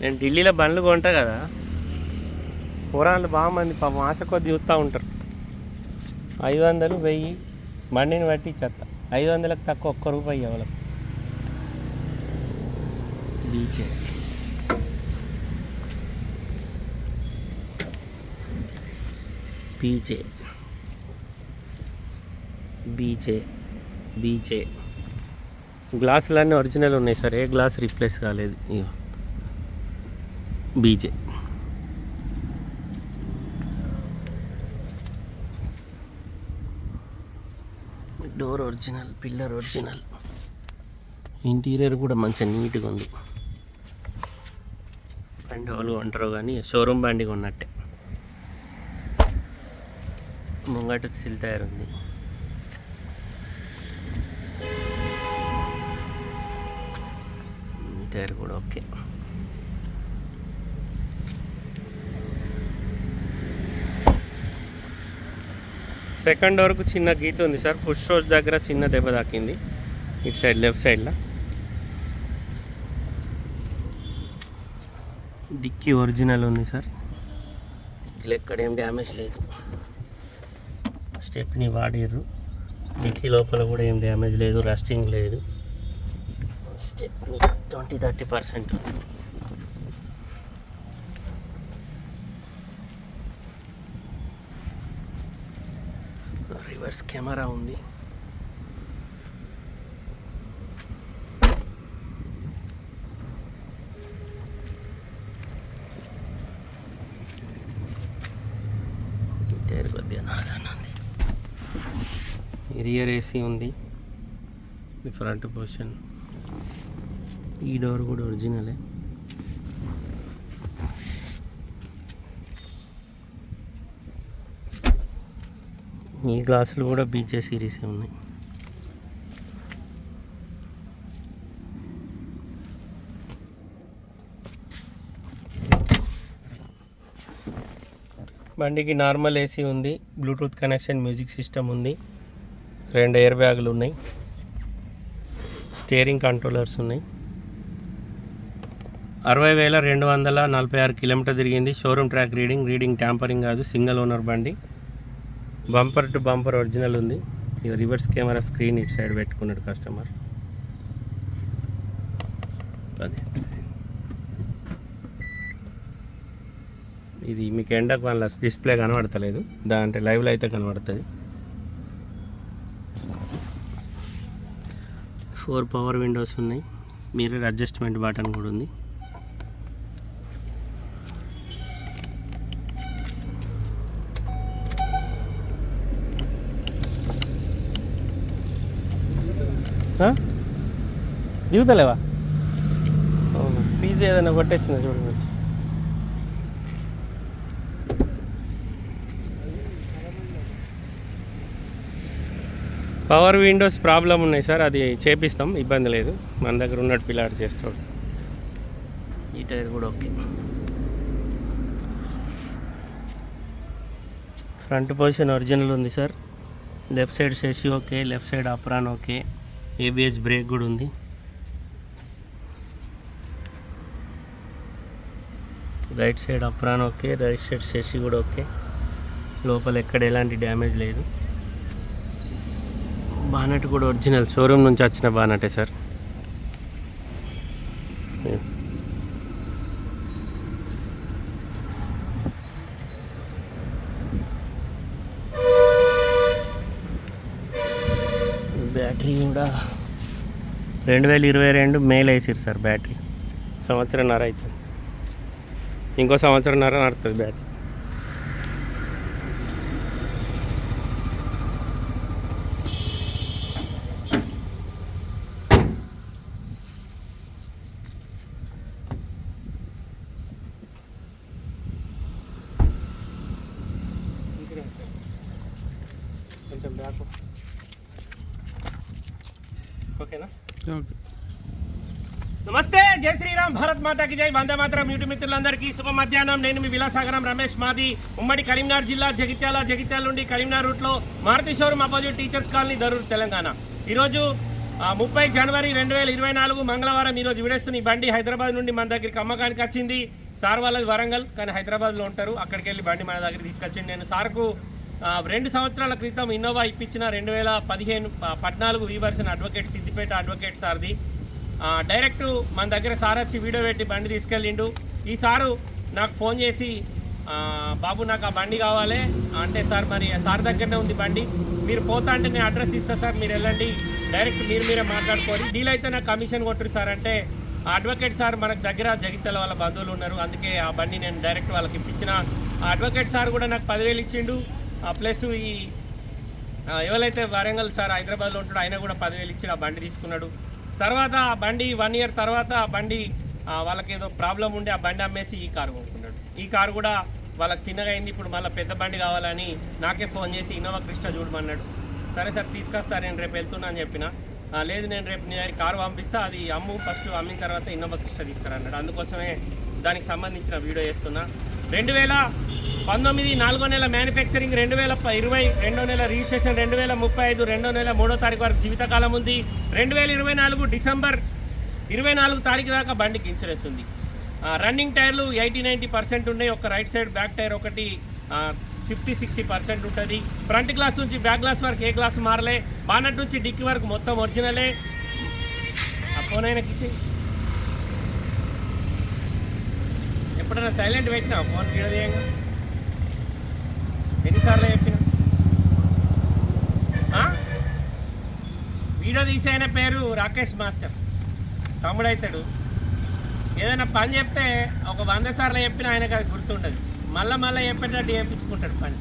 నేను ఢిల్లీలో బండ్లు కొంటా కదా. కూరగాయలు బాగా మంది పాపం ఆశ కొద్ది చూస్తూ ఉంటారు. ఐదు వందలు వెయ్యి బండిని బట్టి చెత్త. ఐదు వందలకు తక్కువ ఒక్క రూపాయి ఇవ్వలేదు బీచే. బీచే. బీచే. బీచే. గ్లాసులన్నీ ఒరిజినల్ ఉన్నాయి సార్. ఏ గ్లాస్ రీప్లేస్ కాలేదు. ఇగో. బీచే door original pillar original interior కూడా మంచిగా నీట్గా ఉంది. బండి వాళ్ళు కొంటారు కానీ షోరూమ్ బండి కొన్నట్టే. ముంగట సిల్ టైర్ ఉంది. టైర్ కూడా ఓకే. సెకండ్ వరకు చిన్న గీత ఉంది సార్. ఫుడ్ స్టోర్స్ దగ్గర చిన్న దెబ్బ తాకింది. ఇటు సైడ్ లెఫ్ట్ సైడ్లో. డిక్కీ ఒరిజినల్ ఉంది సార్. డిక్కీలో ఎక్కడ ఏం డ్యామేజ్ లేదు. స్టెప్ని వాడిర్రు. డిక్కీ లోపల కూడా ఏం డ్యామేజ్ లేదు. రస్టింగ్ లేదు. స్టెప్ని ట్వంటీ థర్టీ పర్సెంట్ ఉంది. టైర్ కెమెరా ఉంది. రియర్ ఏసీ ఉంది. ఫ్రంట్ పొజిషన్ ఈ డోర్ కూడా ఒరిజినలే. ఈ గ్లాసులు కూడా బీచే సిరీసే ఉన్నాయి. బండికి నార్మల్ ఏసీ ఉంది బ్లూటూత్ కనెక్షన్ మ్యూజిక్ సిస్టమ్ ఉంది రెండు ఎయిర్ బ్యాగులు ఉన్నాయి స్టీరింగ్ కంట్రోలర్స్ ఉన్నాయి. అరవై వేల రెండు వందల నలభై ఆరు కిలోమీటర్ తిరిగింది showroom track reading reading tampering కాదు సింగిల్ ఓనర్ బండి. బంపర్ టు బంపర్ ఒరిజినల్ ఉంది. ఇక రివర్స్ కెమెరా స్క్రీన్ ఇటు సైడ్ పెట్టుకున్నాడు కస్టమర్. ఇది మీకు ఎండకు వాళ్ళ డిస్ప్లే కనబడతలేదు. దాంటే లైవ్లో అయితే కనబడుతుంది. ఫోర్ పవర్ విండోస్ ఉన్నాయి. మిర్రర్ అడ్జస్ట్మెంట్ బటన్ కూడా ఉంది. దిగుతలేవా? అవును. ఫీజు ఏదైనా కొట్టేసిందా చూడండి పవర్ విండోస్ ప్రాబ్లం ఉన్నాయి సార్ అది చేపిస్తాం ఇబ్బంది లేదు. మన దగ్గర ఉన్నట్టు పిల్లాడు చేస్తాడు. ఈ టైర్ కూడా ఓకే. ఫ్రంట్ పొజిషన్ ఒరిజినల్ ఉంది sir. Left side సెసి okay left side apron okay. ABS brake కూడా ఉంది. Right side apron okay right side సెసి కూడా ఓకే లోపల ఎక్కడ ఎలాంటి డ్యామేజ్ లేదు. బానట్ కూడా ఒరిజినల్ షోరూమ్ నుంచి వచ్చిన బానటే సార్. బ్యాటరీ కూడా. రెండు వేల ఇరవై రెండు మేలు వేసిరు సార్ బ్యాటరీ. సంవత్సరంన్నర అవుతుంది ఇంకో సంవత్సరంన్నర నడుతుంది బ్యాటరీ కొంచెం బ్యాక్ ఓకేనా నమస్తే జై శ్రీరామ్ భారత్ మాతాకి జై వందే మాతరం యూటి మిత్రులందరికీ శుభ మధ్యాహ్నం. నేను మీ విలాసాగరం రమేష్ మాది ఉమ్మడి కరీంనగర్ జిల్లా జగిత్యాల జగిత్యాల నుండి కరీంనగర్ రూట్లో Maruti showroom opposite teachers colony Darur Telangana. ఈరోజు ముప్పై జనవరి రెండు వేల ఇరవై నాలుగు మంగళవారం ఈరోజు విడేస్తున్న ఈ బండి హైదరాబాద్ నుండి మన దగ్గరికి అమ్మకానికి వచ్చింది. సార్ వాళ్ళది వరంగల్ కానీ హైదరాబాద్లో ఉంటారు. అక్కడికి వెళ్ళి బండి మన దగ్గర తీసుకొచ్చింది నేను సార్కు రెండు సంవత్సరాల క్రితం ఇన్నోవా ఇప్పించిన రెండు వేల పదిహేను పద్నాలుగు వీవర్సన్ అడ్వకేట్ సిద్దిపేట అడ్వకేట్ సార్ది. డైరెక్ట్ మన దగ్గర సార్ వచ్చి వీడియో పెట్టి బండి తీసుకెళ్ళిండు. ఈ సారు నాకు ఫోన్ చేసి బాబు నాకు ఆ బండి కావాలి. అంటే సార్ మరి సార్ దగ్గరనే ఉంది బండి. మీరు పోతా అంటే నేను అడ్రస్ ఇస్తా సార్. మీరు వెళ్ళండి. డైరెక్ట్ మీరు మీరే మాట్లాడుకోండి. డీల్ అయితే నాకు కమిషన్ కొట్టురు సార్. అంటే ఆ అడ్వకేట్ సార్ మనకు దగ్గర జగిత్యాల వాళ్ళ బంధువులు ఉన్నారు. అందుకే ఆ బండి నేను డైరెక్ట్ వాళ్ళకి ఇప్పించిన. ఆ అడ్వకేట్ సార్ కూడా నాకు పదివేలు ఇచ్చిండు. ప్లస్ ఈ ఎవరైతే వరంగల్ సార్ హైదరాబాద్లో ఉంటాడో ఆయన కూడా పదివేలు ఇచ్చి ఆ బండి తీసుకున్నాడు. తర్వాత ఆ బండి వన్ ఇయర్ తర్వాత ఆ బండి వాళ్ళకి ఏదో ప్రాబ్లం ఉండి ఆ బండి అమ్మేసి ఈ కారు కొనుక్కున్నాడు. ఈ కారు కూడా వాళ్ళకి చిన్నగా అయింది ఇప్పుడు మళ్ళీ పెద్ద బండి కావాలని నాకే ఫోన్ చేసి ఇన్నోవా కృష్ణ చూడమన్నాడు. సరే సార్ తీసుకొస్తా నేను రేపు వెళ్తున్నా అని చెప్పిన. లేదు నేను రేపు నీ దగ్గర కారు పంపిస్తా అది అమ్ము ఫస్ట్ అమ్మిన తర్వాత ఇన్నోవా కృష్ణ తీసుకురా అన్నాడు. అందుకోసమే దానికి సంబంధించిన వీడియో చేస్తున్నా. రెండు వేల పంతొమ్మిది నాలుగో నెల మ్యానుఫ్యాక్చరింగ్ రెండు వేల ఇరవై రెండో నెల రిజిస్ట్రేషన్ రెండు వేల ముప్పై ఐదు రెండో నెల మూడో తారీఖు వరకు జీవితకాలం ఉంది. రెండు వేల ఇరవై నాలుగు డిసెంబర్ ఇరవై నాలుగు తారీఖు దాకా బండికి ఇన్సూరెన్స్ ఉంది. రన్నింగ్ టైర్లు ఎయిటీ నైంటీ పర్సెంట్ ఉన్నాయి. ఒక రైట్ సైడ్ బ్యాక్ టైర్ ఒకటి ఫిఫ్టీ సిక్స్టీ పర్సెంట్ ఉంటుంది. ఫ్రంట్ గ్లాస్ నుంచి బ్యాక్ గ్లాస్ వరకు ఏ గ్లాస్ మారలే. బానట్ నుంచి డిక్కి వరకు మొత్తం ఒరిజినలే ఆ ఫోన్ ఎప్పుడైనా సైలెంట్ పెట్టినా ఫోన్ విడదీయంగా ఎన్నిసార్లు చెప్పిన వీడియో తీసైన పేరు రాకేష్ మాస్టర్. తమ్ముడు అవుతాడు ఏదైనా పని చెప్తే ఒక వంద సార్లు చెప్పినా ఆయనకు అది గుర్తుండదు. మళ్ళీ మళ్ళీ చెప్పేటట్టు చేయించుకుంటాడు పని.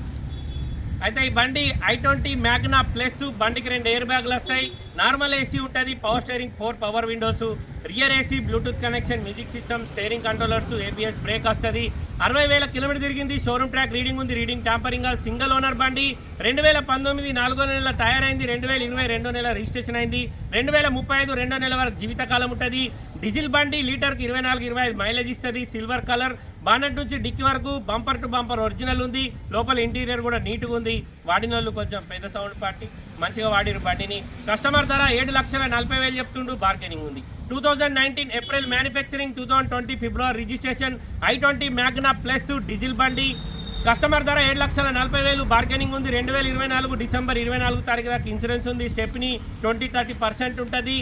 అయితే ఈ బండి ఐ ట్వంటీ మ్యాగ్నా ప్లస్ బండికి రెండు ఎయిర్ బ్యాగ్లు వస్తాయి. నార్మల్ ఏసీ ఉంటుంది power steering four power windows rear AC Bluetooth connection music system steering controllers ABS brake వస్తుంది. అరవై వేల కిలోమీటర్ తిరిగింది షోరూమ్ ట్రాక్ రీడింగ్ ఉంది రీడింగ్ ట్యాంపరింగ్ సింగిల్ ఓనర్ బండి. రెండు వేల పంతొమ్మిది నాలుగో నెల తయారైంది రెండు వేల ఇరవై రెండో నెల రిజిస్ట్రేషన్ అయింది. రెండు వేల ముప్పై ఐదు రెండో నెల వరకు జీవితకాలం ఉంటుంది. డీజిల్ బండి లీటర్కి ఇరవై నాలుగు ఇరవై ఐదు మైలేజ్ ఇస్తుంది సిల్వర్ కలర్ బానెట్ నుంచి డిక్కి వరకు బంపర్ టు బంపర్ ఒరిజినల్ ఉంది. లోపల ఇంటీరియర్ కూడా నీట్గా ఉంది. వాడిన వాళ్ళు కొంచెం పెద్ద సౌండ్ పార్టీ. మంచిగా వాడిరు బండిని. కస్టమర్ ధర ఏడు లక్షల నలభై వేలు చెప్తుండు. బార్గెనింగ్ ఉంది. Two thousand nineteen April manufacturing two thousand twenty February registration I twenty Magna plus diesel బండి. కస్టమర్ ధర ఏడు లక్షల నలభై వేలు. బార్గెనింగ్ ఉంది. రెండు వేల ఇరవై నాలుగు డిసెంబర్ ఇరవై నాలుగు తారీఖు దాకా ఇన్సూరెన్స్ ఉంది. స్టెప్ని ట్వంటీ థర్టీ పర్సెంట్ ఉంటుంది.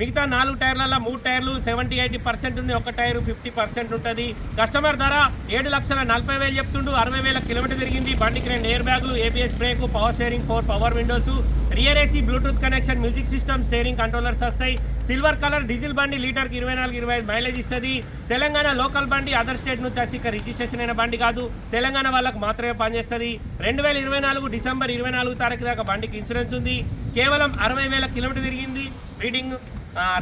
మిగతా నాలుగు టైర్లలో మూడు టైర్లు సెవెంటీ ఎయిటీ పర్సెంట్ ఉంది ఒక టైర్ ఫిఫ్టీ పర్సెంట్ ఉంటుంది. కస్టమర్ ధర ఏడు లక్షల నలభై వేలు చెప్తుండు అరవై వేల కిలోమీటర్ తిరిగింది. బండికి రెండు ఎయిర్ బ్యాగులు ABS brake power steering four power windows rear AC Bluetooth connection music system steering controllers వస్తాయి. సిల్వర్ కలర్ డీజిల్ బండి లీటర్కి ఇరవై నాలుగు ఇరవై ఐదు మైలేజ్ ఇస్తుంది. తెలంగాణ లోకల్ బండి అదర్ స్టేట్ నుంచి వచ్చి ఇక్కడ రిజిస్ట్రేషన్ అయిన బండి కాదు. తెలంగాణ వాళ్ళకు మాత్రమే పనిచేస్తుంది. రెండు వేల ఇరవై నాలుగు డిసెంబర్ ఇరవై నాలుగు తారీఖు దాకా బండికి ఇన్సూరెన్స్ ఉంది. కేవలం అరవై వేల కిలోమీటర్ తిరిగింది. రీడింగ్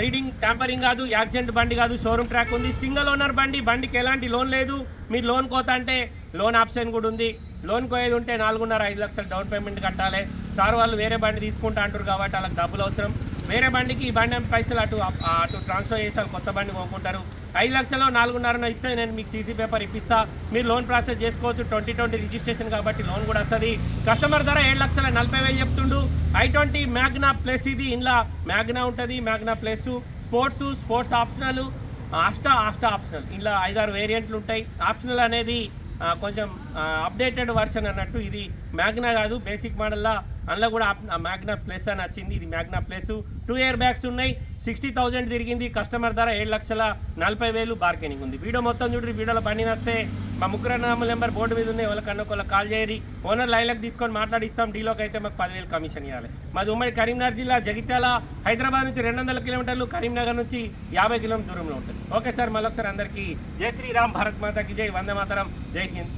రీడింగ్ ట్యాంపరింగ్ కాదు యాక్సిడెంట్ బండి కాదు షోరూమ్ ట్రాక్ ఉంది. సింగిల్ ఓనర్ బండి బండికి ఎలాంటి లోన్ లేదు. మీరు లోన్ కోత అంటే లోన్ ఆప్షన్ కూడా ఉంది. లోన్ కోయేది ఉంటే నాలుగున్నర ఐదు లక్షలు డౌన్ పేమెంట్ కట్టాలి. సార్ వాళ్ళు వేరే బండి తీసుకుంటా అంటారు కాబట్టి వాళ్ళకి డబ్బులు అవసరం. వేరే బండికి ఈ బండి పైసలు అటు అటు ట్రాన్స్ఫర్ చేసి కొత్త బండి కొనుక్కుంటారు. ఐదు లక్షలు నాలుగున్నర ఇస్తే నేను మీకు సీసీ పేపర్ ఇప్పిస్తా. మీరు లోన్ ప్రాసెస్ చేసుకోవచ్చు. ట్వంటీ ట్వంటీ రిజిస్ట్రేషన్ కాబట్టి లోన్ కూడా వస్తుంది. కస్టమర్ ధర ఏడు లక్షల నలభై వేలు చెప్తుండు. ఐ ట్వంటీ మ్యాగ్నా ప్లస్ ఇది ఇంట్లో మ్యాగ్నా ఉంటుంది. Magna plus sports sports optional Asta Asta optional. ఇంట్లో ఐదారు వేరియంట్లు ఉంటాయి. ఆప్షనల్ అనేది కొంచెం అప్డేటెడ్ వర్షన్ అన్నట్టు ఇది. మ్యాగ్నా కాదు బేసిక్ మోడల్లా అందులో కూడా మ్యాగ్నా ప్లస్ అని వచ్చింది. ఇది Magna plus. Two air bags ఉన్నాయి. సిక్స్టీ థౌజండ్ తిరిగింది. కస్టమర్ ధర ఏడు లక్షల నలభై వేలు బార్గెనింగ్ ఉంది. వీడియో మొత్తం చూడండి వీడియోలో బండి వస్తే మా ముగ్గురు నామల నెంబర్ బోర్డు మీద ఉన్నాయి వాళ్ళకన్నా ఒకళ్ళు కాల్ చేయరి ఓనర్ లైన్లకు తీసుకొని మాట్లాడిస్తాం. డీలోకి అయితే మాకు పదివేలు కమిషన్ ఇవ్వాలి మాది ఉమ్మడి కరీంనగర్ జిల్లా జగిత్యాల హైదరాబాద్ నుంచి రెండు వందల కిలోమీటర్లు కరీంనగర్ నుంచి యాభై కిలోమీటర్ దూరంలో ఉంటుంది. ఓకే సార్ మళ్ళొకసారి అందరికీ జై శ్రీరామ్ భారత్ మాతాకి జై వందే మాతరం జై హింద్.